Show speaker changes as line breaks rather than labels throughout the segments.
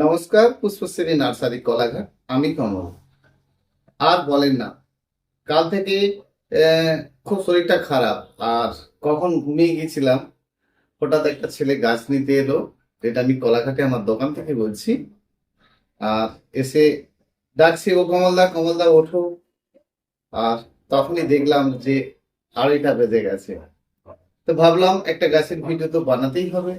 নমস্কার পুষ্পশ্রেণী নার্সারি কলাঘাট। আমি কমল। আর বলেন না, কাল থেকে খুব শরীরটা খারাপ। আর কখন ঘুমিয়ে গেছিলাম, হঠাৎ একটা ছেলে গাছ নিতে এলো এটা আমি কলাঘাটে আমার দোকান থেকে বলছি। আর এসে ডাকছে, ও কমলদা কমলদা ওঠো। আর তখনই দেখলাম যে আড়াইটা বেজে গেছে। তো ভাবলাম একটা গাছের ভিডিও তো বানাতেই হবে।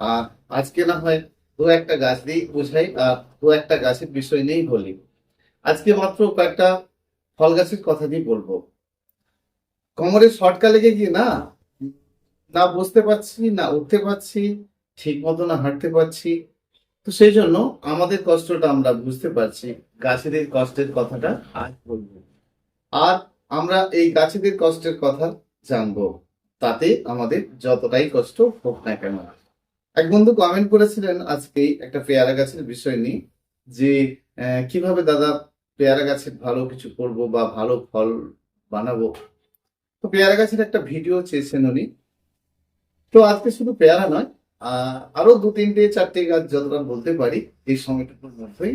আর আজকে না হয় দু একটা গাছ দিয়েই বোঝাই আর দু একটা গাছের বিষয় নিয়েই বলি। আজকে মাত্র কয়েকটা ফল গাছের কথা দিয়ে বলব। কোমরে শর্টকা লেগে গিয়ে না না বসতে পারছি, না উঠতে পারছি, ঠিক মতো না হাঁটতে পারছি, তো সেই জন্য আমাদের কষ্টটা আমরা বুঝতে পারছি, গাছেদের কষ্টের কথাটা আজ বলব। আর আমরা এই গাছেদের কষ্টের কথা জানব, তাতে আমাদের যতটাই কষ্ট হোক না কেন। এক বন্ধু কমেন্ট করেছিলেন আজকে একটা পেয়ারা গাছের বিষয় নিয়ে যে কীভাবে দাদা পেয়ারা গাছের ভালো কিছু করব বা ভালো ফল বানাবো। তো পেয়ারা গাছের একটা ভিডিও চেয়েছেন উনি। তো আজকে শুধু পেয়ারা নয় আরও দু তিনটে, চারটে গাছ যতটা বলতে পারি, এই সময়টুকুর মধ্যেই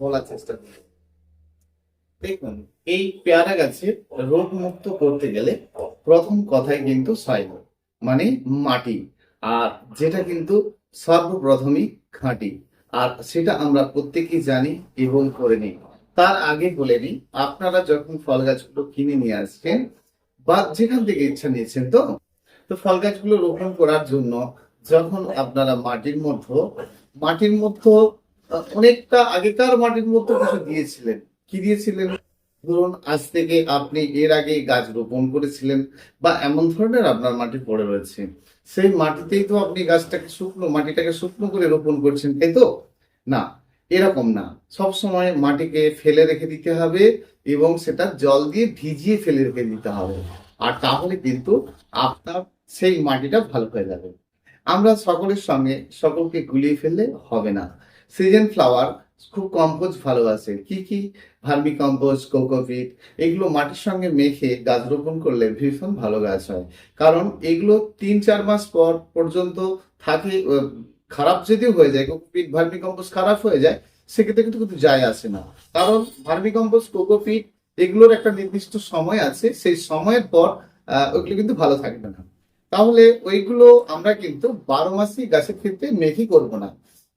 বলার চেষ্টা করব। দেখুন, এই পেয়ারা গাছের রোগ মুক্ত করতে গেলে প্রথম কথাই কিন্তু সয়েল মানে মাটি। আর যেটা কিন্তু সর্বপ্রথমই খাঁটি। আর সেটা আমরা প্রত্যেকেই জানি এবং করে নিই। তার আগে বলে নিই, আপনারা যখন ফল গাছগুলো কিনে নিয়ে আসছেন বা যেখান থেকে ইচ্ছা নিয়েছেন তো তো ফল গাছগুলো রোপণ করার জন্য যখন আপনারা মাটির মধ্যে মাটির মধ্যে অনেকটা আগেকার মাটির মধ্যে কিছু দিয়েছিলেন। কি দিয়েছিলেন? ধরুন, আজ থেকে আপনি এর আগে গাছ রোপণ করেছিলেন বা এমন ধরনের আপনার মাটি পড়ে রয়েছে। সেই মাটিতেই তো আপনি গাছটাকে শুকনো, মাটিটাকে শুকনো করে রোপণ করছেন, তাই তো? না, এরকম না। সব সময় মাটিকে ফেলে রেখে দিতে হবে এবং সেটা জল দিয়ে ভিজিয়ে ফেলে রেখে দিতে হবে। আর তাহলে কিন্তু আপনার সেই মাটিটা ভালো হয়ে যাবে। আমরা সকলের সঙ্গে সকলকে গুলিয়ে ফেললে হবে না। সিজন ফ্লাওয়ার খুব কম্পোজ ভালোবাসে কি কি? ভার্মি কম্পোজ কোকোপিট এগুলো মাটির সঙ্গে মেখে গাছ রোপণ করলে ভীষণ ভালো গাছ হয়। কারণ এগুলো তিন চার মাস পর পর্যন্ত থাকে খারাপ যদিও হয়ে যায় কোকোপিট ভার্মি কম্পোস্ট খারাপ হয়ে যায় সেক্ষেত্রে কিন্তু কিন্তু যায় আসে না। কারণ ভার্মি কম্পোস্ট কোকোপিট এগুলোর একটা নির্দিষ্ট সময় আছে সেই সময়ের পর আহ, ওইগুলো কিন্তু ভালো থাকবে না। তাহলে ওইগুলো আমরা কিন্তু বারো মাসই গাছের ক্ষেত্রে মেঘই করব না।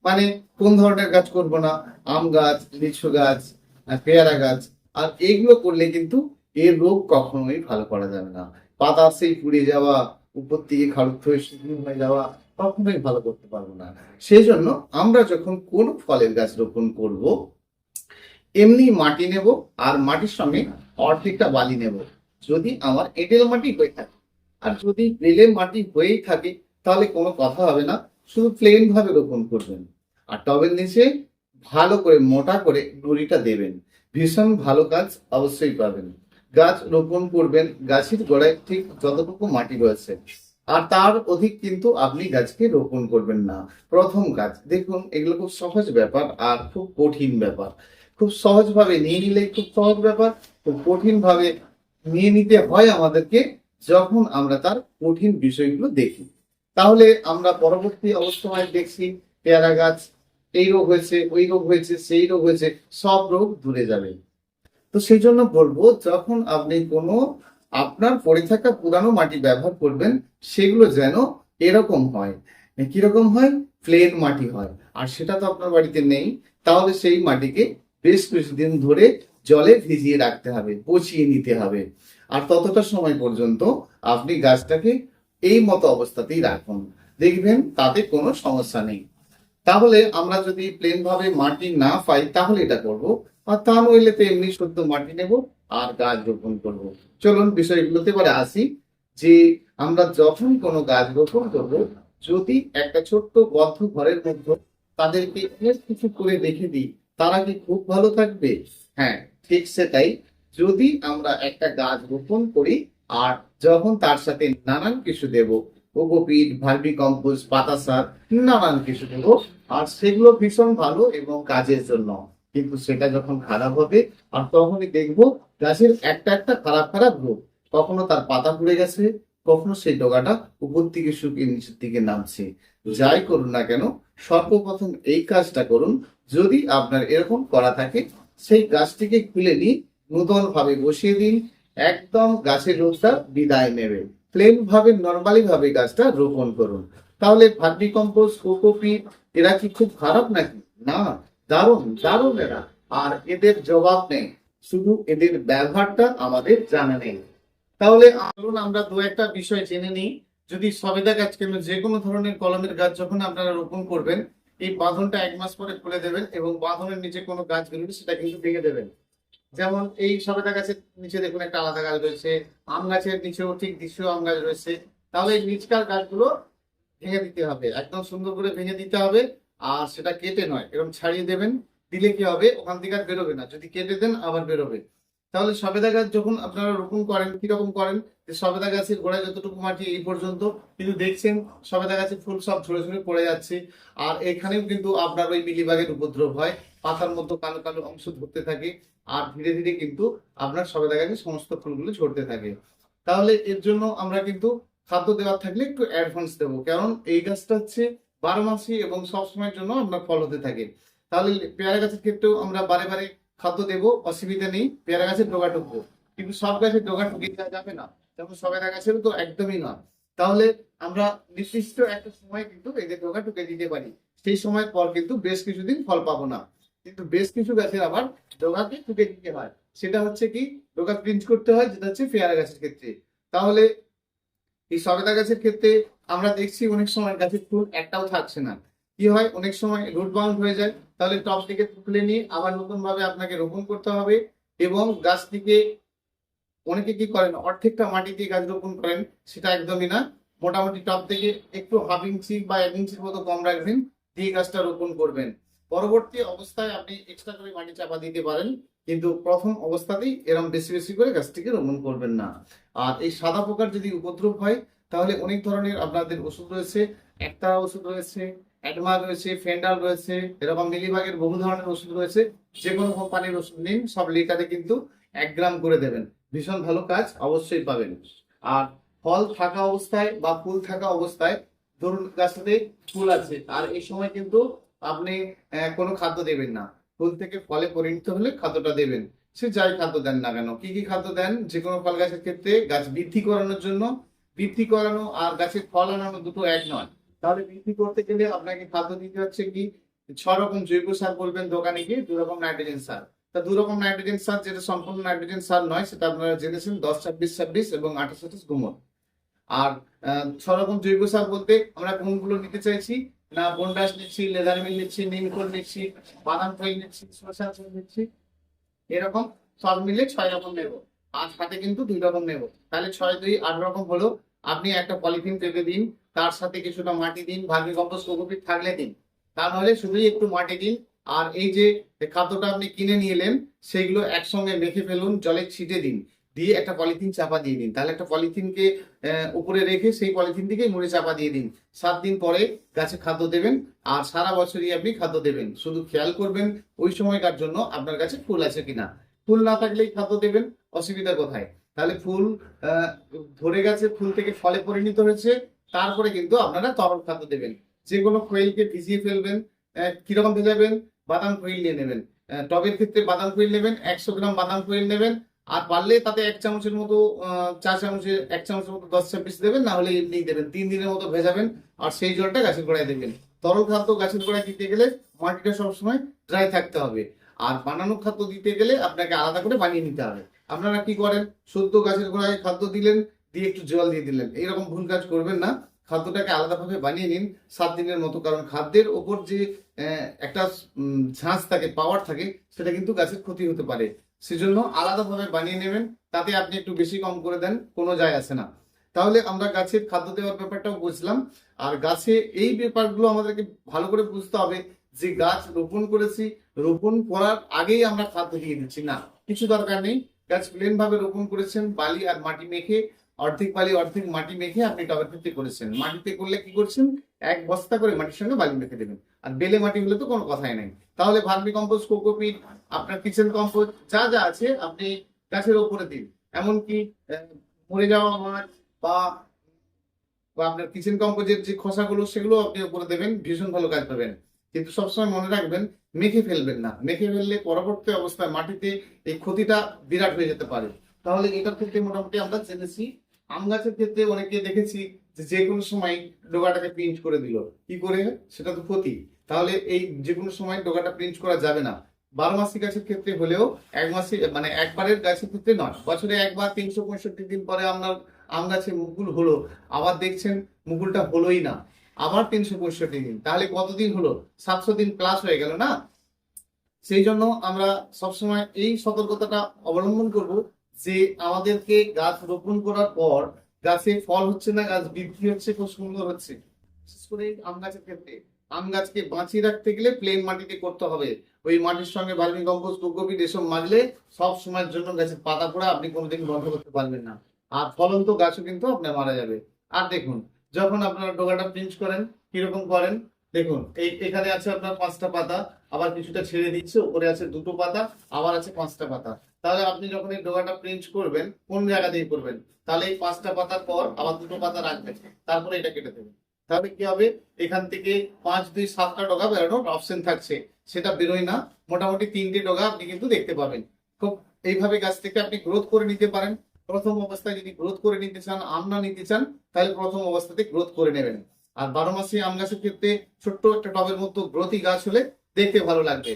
মানে কোন ধরনের গাছ করব না? আম গাছ, লিচু গাছ পেয়ারা গাছ। আর এইগুলো করলে কিন্তু এর রোগ কখনোই ভালো করা যাবে না। পাতা সেই পুড়ে যাওয়া, উপর থেকে হয়ে শুকনো হয়ে যাওয়া কখনোই ভালো করতে পারব না। সেই জন্য আমরা যখন কোন ফলের গাছ রোপণ করব, এমনি মাটি নেব আর মাটির সঙ্গে অর্ধেকটা বালি নেব। যদি আমার এঁটেল মাটি হয়ে থাকে। আর যদি বেলে মাটি হয়েই থাকে, তাহলে কোনো কথা হবে না। শুধু প্লেন ভাবে রোপণ করবেন। আর টবের নিচে ভালো করে মোটা করে নুড়িটা দেবেন। ভীষণ ভালো কাজ অবশ্যই পাবেন। গাছ রোপণ করবেন, গাছের গোড়ায় ঠিক যতটুকু মাটি রয়েছে। আর তার অধিক কিন্তু আপনি গাছকে রোপণ করবেন না। প্রথম গাছ দেখুন এগুলো খুব সহজ ব্যাপার আর খুব কঠিন ব্যাপার। খুব সহজভাবে নিয়ে নিলেই খুব সহজ ব্যাপার, খুব কঠিন ভাবে নিয়ে নিতে হয় আমাদেরকে যখন আমরা তার কঠিন বিষয়গুলো দেখি। তাহলে আমরা পরবর্তী অবস্থায় দেখছি পেয়ারা গাছ, এই রোগ হয়েছে, ওই রোগ হয়েছে, সেই রোগ হয়েছে, সব রোগ দূরে যাবে। তো সেই জন্য বলব, যখন আপনি কোনো আপনার পড়ে থাকা পুরানো মাটি ব্যবহার করবেন, সেগুলো যেন এরকম হয়। কীরকম হয়? প্লেন মাটি হয়। আর সেটা তো আপনার বাড়িতে নেই। তাহলে সেই মাটিকে বেশ কিছুদিন ধরে জলে ভিজিয়ে রাখতে হবে, পচিয়ে নিতে হবে। আর ততটা সময় পর্যন্ত আপনি গাছটাকে এই মতো অবস্থাতেই রাখুন। দেখবেন তাতে কোনো সমস্যা নেই। তাহলে আমরা যদি প্লেন ভাবে মাটি না পাই তাহলে এটা করব। আর তা নইলে তো এমনি শুদ্ধ মাটি নেব আর গাছ রোপণ করব। চলুন বিষয়গুলোতে এবারে আসি যে আমরা যখন কোনো গাছ রোপণ করব যদি একটা ছোট্ট বদ্ধ ঘরের মধ্যে তাদেরকে অনেক কিছু করে রেখে দিই তারা কি খুব ভালো থাকবে? হ্যাঁ ঠিক সেটাই। যদি আমরা একটা গাছ রোপণ করি আর যখন তার সাথে নানান কিছু দেব কোকোপিট ভার্মি কম্পোস্ট পাতা সার নানান কিছু দেব, আর সেগুলো ভীষণ ভালো এবং কাজের জন্য। কিন্তু সেটা যখন খারাপ হবে, আর তখনই দেখব গাছের একটা একটা খারাপ খারাপ রোগ কখনো তার পাতা পুড়ে গেছে, কখনো সেই ডগাটা উপর থেকে শুকিয়ে নিচের দিকে নামছে। যাই করুন না কেন, সর্বপ্রথম এই কাজটা করুন। যদি আপনার এরকম করা থাকে, সেই গাছটিকে খুলে নিয়ে নূতন ভাবে বসিয়ে দিন একদম গাছের রোগটা বিদায় নেবে। প্লেন ভাবে নর্মালি ভাবে গাছটা রোপণ করুন। তাহলে ভার্মি কম্পোস্ট কোকোপিট এরা কি খুব খারাপ নাকি? না, দারুণ দারুণ এরা। আর এদের জবাব নেই। শুধু এদের ব্যবহারটা আমাদের জানা নেই। তাহলে চলুন আমরা দু একটা বিষয় জেনে নিই। যদি সবেদা গাছ কেন যে কোনো ধরনের কলমের গাছ যখন আপনারা রোপণ করবেন, এই বাঁধনটা এক মাস পরে খুলে দেবেন এবং বাঁধনের নিচে কোনো গাছ বেরোবে সেটা কিন্তু ভেঙে দেবেন। যেমন এই সবেদা গাছের নিচে দেখুন একটা আলাদা গাছ রয়েছে, আম গাছের নিচেও ঠিক দৃশ্য আম গাছ রয়েছে। তাহলে এই নিচকার গাছগুলো ভেঙে দিতে হবে, একদম সুন্দর করে ভেঙে দিতে হবে আর সেটা কেটে নয়, এরকম ছাড়িয়ে দেবেন, দিলে কি হবে, ওখান থেকে আর বেরোবে না, যদি কেটে দেন আবার বেরোবে। তাহলে সবেদা গাছ যখন আপনারা রোপণ করেন, কীরকম করেন, যে সবেদা গাছের গোড়ায় যতটুকু মাটি এই পর্যন্ত, কিন্তু দেখছেন সবেদা গাছের ফুল সব ঝরে ঝরে পড়ে যাচ্ছে, আর এখানেও কিন্তু আপনার ওই মিলিবাগের উপদ্রব হয়। পাতার মধ্যে কালো কালো অংশ ধরতে থাকে আর ধীরে ধীরে কিন্তু আপনার সবেদা গাছের সমস্ত ফুলগুলো ঝরতে থাকে। তাহলে এর জন্য আমরা কিন্তু খাদ্য দেওয়ার থাকলে একটু অ্যাডভান্স দেবো। কারণ এই গাছটা হচ্ছে বারো মাসি এবং সব সময়ের জন্য আপনার ফল হতে থাকে। তাহলে পেয়ারা গাছের ক্ষেত্রেও আমরা বারে বারে খাদ্য দেবো, অসুবিধা নেই, পেয়ারা গাছের ডোগা ঢুকবো কিন্তু সব গাছের ডোগা টুকিয়ে দেওয়া যাবে না যেমন সবেদা গাছেরও তো একদমই না। তাহলে আমরা নির্দিষ্ট একটা সময় কিন্তু এদের ডোগা ঢুকে দিতে পারি। সেই সময় পর কিন্তু বেশ কিছুদিন ফল পাবো না। কিন্তু বেশ কিছু গাছের আবার ডোগাকে টুকে দিতে হয়। সেটা হচ্ছে কি ডোগা প্রিন্ট করতে হয়, যেটা হচ্ছে পেয়ারা গাছের ক্ষেত্রে। তাহলে এই সবেদা গাছের ক্ষেত্রে আমরা দেখছি অনেক সময় গাছের ফুল একটাও থাকছে না। কি হয়? অনেক সময় রুট বাউন্ড হয়ে যায়। তাহলে টপ থেকে তুলে নিয়ে আবার নতুন ভাবে আপনাকে রোপণ করতে হবে এবং গাছটিকে অনেকে কি করেন, অর্ধেকটা মাটি দিয়ে গাছ রোপণ করেন, সেটা একদমই না। মোটামুটি টপ থেকে একটু হাফ ইঞ্চি বা এক ইঞ্চির মতো কম রাখবেন, দিয়ে গাছটা রোপণ করবেন। পরবর্তী অবস্থায় আপনি এক্সট্রা করে মাটি চাপা দিতে পারেন, কিন্তু প্রথম অবস্থাতেই এরকম বেশি বেশি করে গাছটিকে রোপণ করবেন না। আর এই সাদা পোকার যদি উপদ্রব হয়, তাহলে অনেক ধরনের আপনাদের ওষুধ রয়েছে একতারা ওষুধ রয়েছে, অ্যাডমা রয়েছে, ফেন্ডাল রয়েছে, এরকম মিলিবাগের বহু ধরনের ওষুধ রয়েছে যে কোনো কোম্পানির ওষুধ নিন, সব লিটারে কিন্তু এক গ্রাম করে দেবেন। ভীষণ ভালো কাজ, অবশ্যই পাবেন। আর ফল থাকা অবস্থায় বা ফুল থাকা অবস্থায় ধরুন গাছটাতে ফুল আছে, আর এই সময় কিন্তু আপনি কোনো খাদ্য দেবেন না। ফুল থেকে ফলে পরিণত হলে খাদ্যটা দেবেন। সে যাই খাদ্য দেন না কেন? কি কি খাদ্য দেন? যে কোনো ফল গাছের ক্ষেত্রে গাছ বৃদ্ধি করানোর জন্য। বৃদ্ধি করানো আর গাছের ফল আনানো দুটো এক নয়। তাহলে বৃদ্ধি করতে গেলে আপনাকে খাদ্য দিতে হচ্ছে কি? ছ রকম জৈব সার বলবেন দোকানে গিয়ে দু রকম নাইট্রোজেন সার। তা দু রকম নাইট্রোজেন সার যেটা সম্পূর্ণ নাইট্রোজেন সার নয়, সেটা আপনারা জেনেছেন দশ, ছাব্বিশ ছাব্বিশ এবং আঠাশ আঠাশ গুমর আর ছ রকম জৈব সার বলতে আমরা কোনগুলো নিতে চাইছি? না বন্ডাস নিচ্ছি, লেদার মিল নিচ্ছি নিমকোল নিচ্ছি, বাদাম ফল নিচ্ছি, শসা ফল নিচ্ছি, এরকম সব মিলে ছয় রকম নেব। আর সাথে কিন্তু দুই রকম নেব। তাহলে ছয়, দুই, আট রকম হলো। আপনি একটা পলিথিন পেপে দিন, তার সাথে কিছুটা মাটি দিন ভার্মি কম্পোস্ট কোকোপিট থাকলে দিন। তা নাহলে শুধুই একটু মাটি দিন। আর এই যে খাদ্যটা আপনি কিনে নিয়ে এলেন, সেইগুলো একসঙ্গে মেখে ফেলুন, জলে ছিটে দিন। দিয়ে একটা পলিথিন চাপা দিয়ে দিন। তাহলে একটা পলিথিনকে উপরে রেখে সেই পলিথিন থেকে মুড়ে চাপা দিয়ে দিন। সাত দিন পরে গাছে খাদ্য দেবেন, আর সারা বছরই আপনি খাদ্য দেবেন। শুধু খেয়াল করবেন ওই সময়কার জন্য আপনার কাছে ফুল আছে কিনা। ফুল না থাকলেই খাদ্য দেবেন, অসুবিধা কোথায়? তাহলে ফুল ধরে গেছে, ফুল থেকে ফলে পরিণত হয়েছে, তারপরে কিন্তু আপনারা তরল খাদ্য দেবেন। যে কোনো কোয়েলকে ভিজিয়ে ফেলবেন কীরকম ভেজাবেন? বাদাম কোয়েল নিয়ে নেবেন। টবের ক্ষেত্রে বাদাম কোয়েল নেবেন, একশো গ্রাম বাদাম কোয়েল নেবেন আর পারলে তাতে এক চামচের মতো আহ, চা চামচের এক চামচের মতো দশ ছাব্বিশ দেবেন না হলে এমনি দেবেন। তিন দিনের মতো ভেজাবেন আর সেই জলটা গাছের গোড়ায় দেবেন। তরল খাদ্য গাছের গোড়ায় দিতে গেলে মাটিটা সবসময় ড্রাই থাকতে হবে। আর বানানো খাদ্য দিতে গেলে আপনাকে আলাদা করে বানিয়ে নিতে হবে। আপনারা কি করেন? সদ্য গাছের গোড়ায় খাদ্য দিলেন দিয়ে একটু জল দিয়ে দিলেন। এইরকম ভুল কাজ করবেন না। খাদ্যটাকে আলাদাভাবে বানিয়ে নিন সাত দিনের মতো। কারণ খাদ্যের ওপর যে একটা ঝাঁজ থাকে পাওয়ার থাকে সেটা কিন্তু গাছের ক্ষতি হতে পারে। সেজন্য আলাদাভাবে বানিয়ে নেবেন, তাতে আপনি একটু বেশি কম করে দেন, কোনো যায় আসে না। তাহলে আমরা গাছের খাদ্য দেওয়ার ব্যাপারটাও বুঝলাম। আর গাছে এই ব্যাপারগুলো আমাদেরকে ভালো করে বুঝতে হবে যে গাছ রোপণ করেছি, রোপণ করার আগেই আমরা খাদ্য দিয়ে দিচ্ছি। না, কিছু দরকার নেই। গাছ প্লেন ভাবে রোপণ করেছেন, বালি আর মাটি মেখে অর্ধেক বালি, অর্ধেক মাটি মেখে আপনি টবের ক্ষেত্রে করেছেন। মাটিতে করলে কি করছেন? এক বস্তা করে মাটির সঙ্গে বালি মেখে দেবেন। আর বেলে মাটি হলে তো কোনো কথাই নাই। তাহলে ভার্মি কম্পোস্ট, কোকোপিট, আপনার কিচেন কম্পোস্ট, যা যা আছে আপনি গাছের ওপরে দিন। এমনকি মরে যাওয়া মাছ বা বা আপনার কিচেন কম্পোজের যে খোসাগুলো, সেগুলো আপনি উপরে দেবেন, ভীষণ ভালো কাজ পাবেন। কিন্তু সবসময় মনে রাখবেন, মেখে ফেলবেন না। মেখে ফেললে পরবর্তী অবস্থায় মাটিতে এই ক্ষতিটা বিরাট হয়ে যেতে পারে। তাহলে এটার ক্ষেত্রে মোটামুটি আমরা জেনেছি আম গাছের ক্ষেত্রে অনেকে দেখেছি যে যে কোনো সময় ডোগাটাকে প্রিন্ট করে দিল। কি করে? সেটা তো ক্ষতি। তাহলে এই যে কোনো সময় ডোগাটা প্রিন্ট করা যাবে না। বারো মাসি গাছের ক্ষেত্রে হলেও এক মাসে মানে একবারের গাছের ক্ষেত্রে নয়, বছরে একবার তিনশো পঁয়ষট্টি দিন পরে আপনার আম গাছে মুকুল হলো, আবার দেখছেন মুকুলটা হলোই না, আবার তিনশো পঁয়ষট্টি দিন। তাহলে কতদিন হলো? সাতশো দিন প্লাস হয়ে গেল না? সেই জন্য আমরা সবসময় এই সতর্কতাটা অবলম্বন করব যে আমাদেরকে গাছ রোপণ করার পর গাছে ফল হচ্ছে না, গাছ বৃদ্ধি হচ্ছে, খুব সুন্দর হচ্ছে। বিশেষ করে আম গাছের ক্ষেত্রে। আম গাছকে বাঁচিয়ে রাখতে গেলে প্লেন মাটিতে করতে হবে। ওই মাটির সঙ্গে ভার্মি কম্পোস্ট কোকোপিট এসব মাগলে সব সময়ের জন্য গাছের পাতা পড়া আপনি কোনোদিন বন্ধ করতে পারবেন না। আর ফলন্ত গাছও কিন্তু আপনার মারা যাবে। আর দেখুন, যখন আপনারা ডোগাটা পিঞ্চ করেন, কীরকম করেন, দেখুন, এই এখানে আছে আপনার পাঁচটা পাতা, আবার কিছুটা ছেড়ে দিচ্ছে উপরে আছে দুটো পাতা, আবার আছে পাঁচটা পাতা। তাহলে আপনি যখন এই ডোগাটা প্রিন্ট করবেন, কোন জায়গা দিয়ে করবেন, তাহলে এই পাঁচটা পাতার পর আবার দুটো পাতা রাখবেন, তারপরে এটা কেটে দেবেন। তাহলে কি হবে? এখান থেকে পাঁচ, দুই, সাতটা ডগা বেরোনোর অপশন থাকছে। সেটা বেরোয় না। মোটামুটি তিনটে ডগা আপনি কিন্তু দেখতে পাবেন। খুব এইভাবে গাছ থেকে আপনি গ্রোথ করে নিতে পারেন। প্রথম অবস্থায় যদি গ্রোথ করে নিতে চান, আম না নিতে চান, তাহলে প্রথম অবস্থাতে গ্রোথ করে নেবেন। আর বারো মাসে আম গাছের ক্ষেত্রে ছোট্ট একটা টবের মতো গ্রোথি গাছ হলে দেখতে ভালো লাগবে।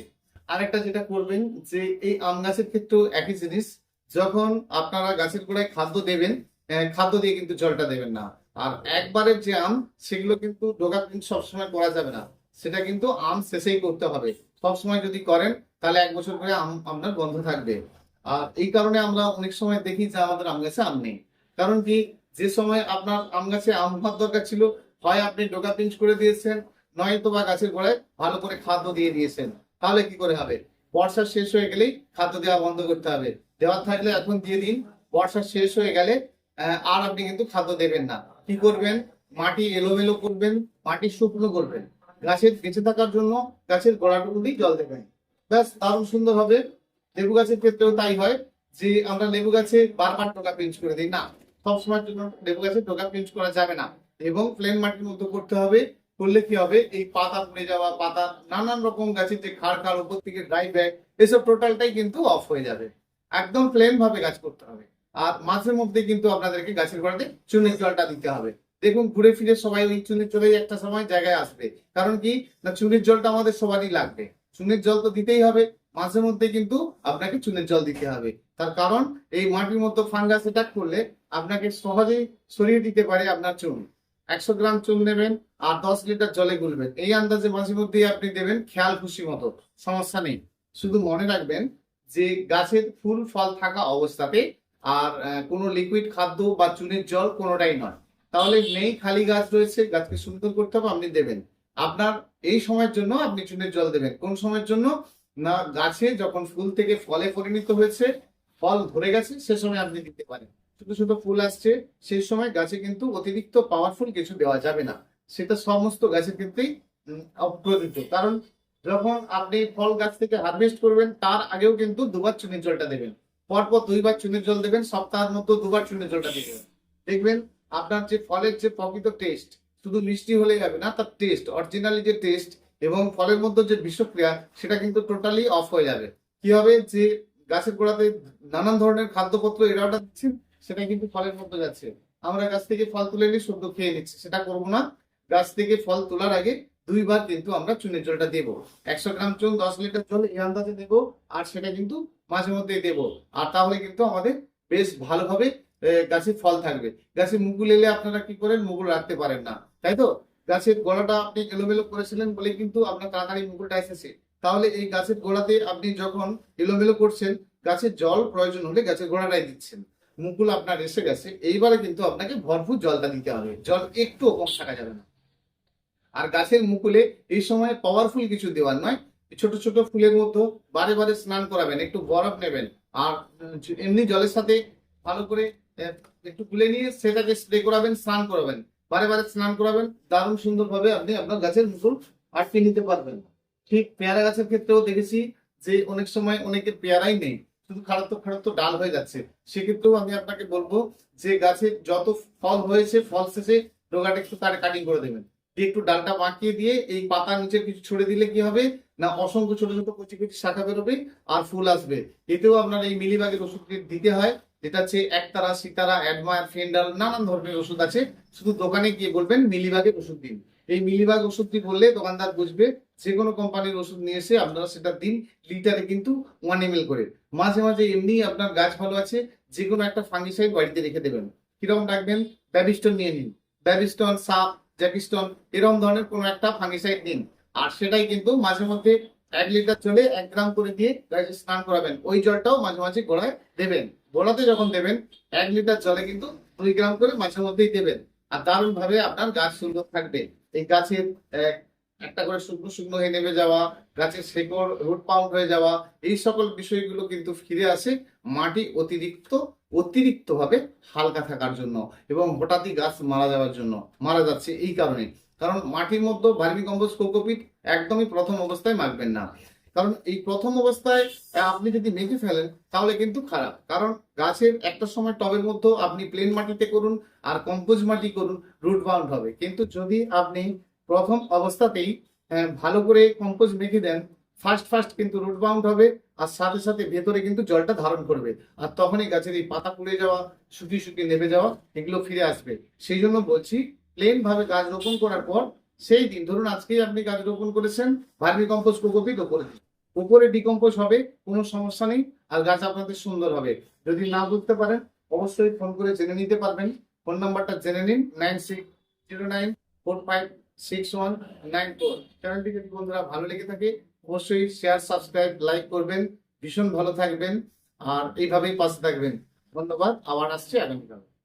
আরেকটা যেটা করবেন যে এই আম গাছের ক্ষেত্রেও একই জিনিস, যখন আপনারা গাছের গোড়ায় খাদ্য দেবেন খাদ্য দিয়ে কিন্তু জলটা দেবেন না। আর একবারের যে আম, সেগুলো কিন্তু ডোকা কিন্তু সবসময় করা যাবে না। সেটা কিন্তু আম শেষেই করতে হবে। সবসময় যদি করেন, তাহলে এক বছর করে আম, আপনার বন্ধ থাকবে। আর এই কারণে আমরা অনেক সময় দেখি যে আমাদের আম গাছে আম নেই। কারণ কি, যে সময় আপনার আম গাছে আম হওয়ার দরকার ছিল, হয় আপনি ডোকা পিঞ্চ করে দিয়েছেন নয়তো বা গাছের গোড়ায় ভালো করে খাদ্য দিয়ে দিয়েছেন। তাহলে কি করে হবে? বর্ষা শেষ হয়ে গেলেই খাদ্য দেওয়া বন্ধ করতে হবে। দেওয়ার থাকলে এখন দিয়ে দিন, বর্ষা শেষ হয়ে গেলে আর আপনি কিন্তু খাদ্য দেবেন না। কি করবেন? মাটি এলোমেলো করবেন, মাটি শুকনো করবেন। গাছের বেঁচে থাকার জন্য গাছের গোড়াটুকু দিয়ে জল দেবেন। ব্যাস, দারুণ সুন্দর হবে। লেবু গাছের ক্ষেত্রেও তাই হয় যে আমরা লেবু গাছে বারবার টোকা পিঞ্চ করে দিই, না? সবসময়ের জন্য লেবু গাছে টোকা পিঞ্চ করা যাবে না। এবং প্লেন মাটির মধ্যে করতে হবে করলে কি হবে? এই পাতা পড়ে যাওয়া, পাতা, নানান রকম গাছের যে খাড় খাড়, উপর থেকে ড্রাই ব্যাগ এসব টোটালটাই কিন্তু অফ হয়ে যাবে। একদম প্লেন ভাবে গাছ করতে হবে। আর মাঝে মধ্যে কিন্তু আপনাদেরকে গাছের গোড়াতে চুনের জলটা দিতে হবে। দেখুন, ঘুরে ফিরে সবাই ওই চুনের জলেই একটা সময় জায়গায় আসবে। কারণ কি? না, চুনের জলটা আমাদের সবারই লাগবে। চুনের জল তো দিতেই হবে। মাঝে মধ্যে কিন্তু আপনাকে চুনের জল দিতে হবে। তার কারণ, এই মাটির মধ্যে ফাঙ্গাস অ্যাটাক করলে আপনাকে সহজেই সরিয়ে দিতে পারে আপনার চুন। একশো গ্রাম চুন নেবেন আর দশ লিটার জলে গুলবেন। এই আন্দাজে মাঝে মধ্যেই আপনি দেবেন খেয়াল খুশি মতো। সমস্যা নেই। শুধু মনে রাখবেন যে গাছের ফুল, ফল থাকা অবস্থাতে আর কোনো লিকুইড খাদ্য বা চুনের জল কোনোটাই নয়। তাহলে নেই খালি গাছ রয়েছে, গাছকে সুন্দর করতে হবে, আপনি দেবেন। আপনার এই সময়ের জন্য আপনি চুনের জল দেবেন। কোন সময়ের জন্য? না, গাছে যখন ফুল থেকে ফলে পরিণত হয়েছে, ফল ধরে গেছে, সে সময় আপনি দিতে পারেন। ছোট ছোট ফুল আসছে সেই সময় গাছে কিন্তু অতিরিক্ত পাওয়ারফুল কিছু দেওয়া যাবে না। সেটা সমস্ত গাছের ক্ষেত্রেই উম, কারণ যখন আপনি ফল গাছ থেকে হারভেস্ট করবেন তার আগেও কিন্তু দুবার চুনের জলটা দেবেন। পরপর দুইবার চুনের জল দেবেন সপ্তাহের মতো দুবার চুনের জলটা দেবেন। দেখবেন আপনার যে ফলের যে প্রকৃত টেস্ট শুধু মিষ্টি হলেই হবে না তার টেস্ট অরিজিনালি যে টেস্ট এবং ফলের মধ্যে যে বিষক্রিয়া সেটা কিন্তু টোটালি অফ হয়ে যাবে। কি হবে? যে গাছের গোড়াতে নানান ধরনের খাদ্যপত্র এরা ওটা দিচ্ছেন সেটা কিন্তু ফলের মধ্যে যাচ্ছে। আমরা গাছ থেকে ফল তুলে নিয়ে শুদ্ধ খেয়ে নিচ্ছি, সেটা করব না। গাছ থেকে ফল তোলার আগে দুইবার কিন্তু আমরা চুনের জলটা দেবো। একশো গ্রাম চুন, দশ লিটার জল এই আন্দাজে দেবো, আর সেটা কিন্তু মাঝে মধ্যে দেবো। আর তাহলে কিন্তু আমাদের বেশ ভালোভাবে গাছে ফল থাকবে। গাছে মুগুল এলে আপনারা কি করেন? মুকুল রাখতে পারেন না। তাই তো? গাছের গোড়াটা আপনি এলোমেলো করেছিলেন বলে কিন্তু আপনার তাড়াতাড়ি মুকুলটা এসেছে। তাহলে এই গাছের গোড়াতে আপনি যখন এলোমেলো করছেন, গাছের জল প্রয়োজন হলে গাছের গোড়াটাই দিচ্ছেন। মুকুল আপনার এসে গেছে, এইবারে কিন্তু আপনাকে ভরপুর জলটা দিতে হবে। জল একটু কম থাকা যাবে না। আর গাছের মুকুলে এই সময় পাওয়ারফুল কিছু দেওয়ার নয়। ছোট ছোট ফুলের মতো বারে বারে স্নান করাবেন, একটু বরফ নেবেন। আর এমনি জলের সাথে ভালো করে একটু গুলে নিয়ে সেটাকে স্প্রে করাবেন, স্নান করাবেন। বারে বারে স্নান করাবেন, দারুণ সুন্দরভাবে আপনি আপনার গাছের মুকুল আটকে নিতে পারবেন। ঠিক পেয়ারা গাছের ক্ষেত্রেও দেখেছি যে অনেক সময় অনেকের পেয়ারাই নেই। শুধু খারাপ খারাপ ডাল হয়ে যাচ্ছে। সেক্ষেত্রেও আমি আপনাকে বলব, যে গাছে যত ফল হয়েছে, ফল শেষে ডোগাটা একটু তার কাটিং করে দেবেন। দিয়ে একটু ডালটা বাঁকিয়ে দিয়ে এই পাতার নিচে কিছু ছড়ে দিলে কি হবে? না, অসংখ্য ছোট ছোট কচি কচি শাখা বেরোবে আর ফুল আসবে। এতেও আপনার এই মিলিবাগের ওষুধটি দিতে হয়। যেটা হচ্ছে একতারা, সিতারা অ্যাডমায়ার ফেন্ডাল, নানান ধরনের ওষুধ আছে। শুধু দোকানে গিয়ে বলবেন মিলিবাগের ওষুধ দিন। এই মিলিবাগ ওষুধটি বললে দোকানদার বুঝবে যে কোনো কোম্পানির ওষুধ নিয়ে এসে আপনারা সেটা দিন লিটারে কিন্তু ওয়ান এম করে। মাঝে মাঝে এমনি আপনার গাছ ভালো আছে যে কোনো একটা ফাঙ্গিসাইড বাড়িতে রেখে দেবেন। কীরকম রাখবেন? ব্যাবিস্টন নিয়ে নিন। ব্যাবিস্টন সাপ জ্যাকিস্টন এরকম ধরনের কোনো একটা ফাঙ্গিসাইড নিন আর সেটাই কিন্তু মাঝে মধ্যে এক লিটার চলে এক গ্রাম করে দিয়ে গাছে স্নান করাবেন। ওই জলটাও মাঝে মাঝে গোড়ায় দেবেন। গোড়াতে যখন দেবেন, এক লিটার জলে কিন্তু দুই গ্রাম করে মাঝে মধ্যেই দেবেন। আর দারুণ ভাবে আপনার গাছ সুন্দর থাকবে। এই গাছের একটা করে শুকনো শুকনো হয়ে নেমে যাওয়া, গাছের শেকড়, রুট পাউন্ড হয়ে যাওয়া, এই সকল বিষয়গুলো কিন্তু ফিরে আসে মাটি অতিরিক্ত, অতিরিক্তভাবে হালকা থাকার জন্য এবং হঠাৎই গাছ মারা যাওয়ার জন্য, মারা যাচ্ছে এই কারণে। কারণ মাটির মধ্যে বার্মিকম্পোজ কোকোপিট একদমই প্রথম অবস্থায় মাখবেন না। কারণ এই প্রথম অবস্থায় আপনি যদি মেখে ফেলেন, তাহলে কিন্তু খারাপ। কারণ গাছের একটা সময় টবের মধ্যে আপনি প্লেন মাটিতে করুন আর কম্পোজ মাটি করুন রুট বাউন্ড হবে। কিন্তু যদি আপনি প্রথম অবস্থাতেই ভালো করে কম্পোজ মেখে দেন ফার্স্ট ফার্স্ট কিন্তু রুট বাউন্ড হবে আর সাথে সাথে ভেতরে কিন্তু জলটা ধারণ করবে। আর তখনই গাছের এই পাতা পুড়ে যাওয়া, শুকিয়ে শুকিয়ে নেমে যাওয়া এগুলো ফিরে আসবে। সেই জন্য বলছি প্লেন ভাবে গাছ রোপণ করার পর, সেই দিন ধরুন আজকেই আপনি গাছ রোপণ করেছেন, ভার্মি কোকোপিট ওপরে দিন। উপরে ডিকম্পোজ হবে, কোনো সমস্যা নেই, আর গাছ আপনাদের সুন্দর হবে। যদি না বুঝতে পারেন, অবশ্যই ফোন করে জেনে নিতে পারবেন। ফোন নাম্বারটা জেনে নিন, nine six zero nine four five six one nine four. চ্যানেলটি যদি বন্ধুরা ভালো লেগে থাকে, অবশ্যই শেয়ার, সাবস্ক্রাইব, লাইক করবেন। ভীষণ ভালো থাকবেন, আর এইভাবেই পাশে থাকবেন। ধন্যবাদ, আবার আসছে আগামীকাল।